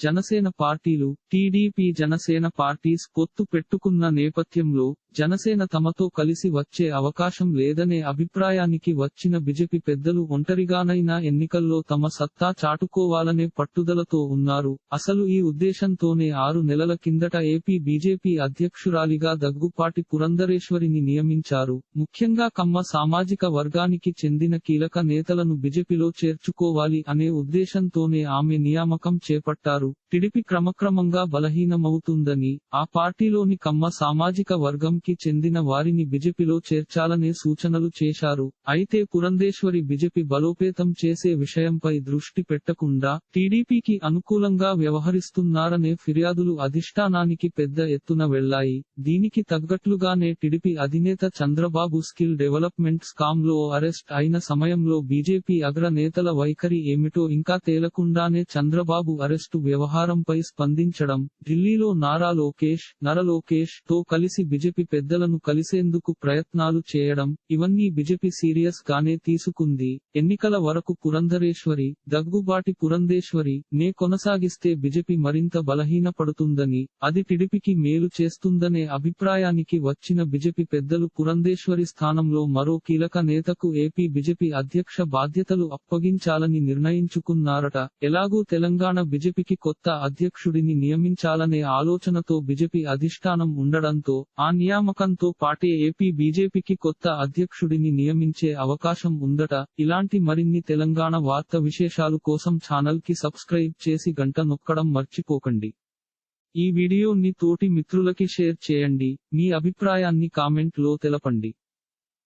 జనసేన పార్టీలు TDP Janasena parties పొత్తు పెట్టుకున్న నేపథ్యంలో జనసేన తమతో కలిసి వచ్చే అవకాశం లేదనే అభిప్రాయానికి వచ్చిన బిజెపి పెద్దలు ఒంటరిగానైనా ఎన్నికల్లో తమ సత్తా చాటుకోవాలనే పట్టుదలతో ఉన్నారు. అసలు ఈ ఉద్దేశంతోనే ఆరు నెలల కిందట ఏపీ బీజేపీ అధ్యక్షురాలిగా దగ్గుపాటి పురంధరేశ్వరిని నియమించారు. ముఖ్యంగా కమ్మ సామాజిక వర్గానికి చెందిన కీలక నేతలను బిజెపిలో చేర్చుకోవాలి అనే ఉద్దేశంతోనే ఆమె నియామకం చేపట్టారు. టిడిపి క్రమక్రమంగా బలహీనమవుతుందని ఆ పార్టీలోని కమ్మ సామాజిక వర్గంకి చెందిన వారిని బిజెపిలో చేర్చాలనే సూచనలు చేశారు. అయితే పురంధేశ్వరి బిజెపి బలోపేతం చేసే విషయంపై దృష్టి పెట్టకుండా టీడీపీకి అనుకూలంగా వ్యవహరిస్తున్నారనే ఫిర్యాదులు అధిష్టానానికి పెద్ద ఎత్తున వెళ్ళాయి. దీనికి తగ్గట్లుగానే టిడిపి అధినేత చంద్రబాబు స్కిల్ డెవలప్మెంట్ స్కామ్లో అరెస్ట్ అయిన సమయంలో బీజేపీ అగ్రనేతల వైఖరి ఏమిటో ఇంకా తేలకుండానే చంద్రబాబు అరెస్టు వ్యవహారంపై స్పందించడం ఢిల్లీలో నారా లోకేష్ నర లోకేష్తో కలిసి బిజెపి పెద్దలను కలిసేందుకు ప్రయత్నాలు చేయడం ఇవన్నీ బిజెపి సీరియస్ గానే తీసుకుంది. ఎన్నికల వరకు పురంధరేశ్వరి దగ్గుబాటి పురంధేశ్వరి నే కొనసాగిస్తే బిజెపి మరింత బలహీనపడుతుందని అది టిడిపికి మేలు చేస్తుందనే అభిప్రాయానికి వచ్చిన బిజెపి పెద్దలు పురంధేశ్వరి స్థానంలో మరో కీలక నేతకు ఏపీ బిజెపి అధ్యక్ష బాధ్యతలు అప్పగించాలని నిర్ణయించుకున్నారట. ఎలాగూ తెలంగాణ బిజెపికి కొత్త అధ్యక్షుడిని నియమించాలనే ఆలోచనతో బిజెపి అధిష్టానం ఉండడంతో ఆ నియామకంతో పాటే ఏపీ బీజేపీకి కొత్త అధ్యక్షుడిని నియమించే అవకాశం ఉందట. ఇలాంటి మరిన్ని తెలంగాణ వార్త విశేషాలు కోసం ఛానల్కి సబ్స్క్రైబ్ చేసి గంట నొక్కడం మర్చిపోకండి. ఈ వీడియోని తోటి మిత్రులకి షేర్ చేయండి. మీ అభిప్రాయాన్ని కామెంట్లో తెలపండి.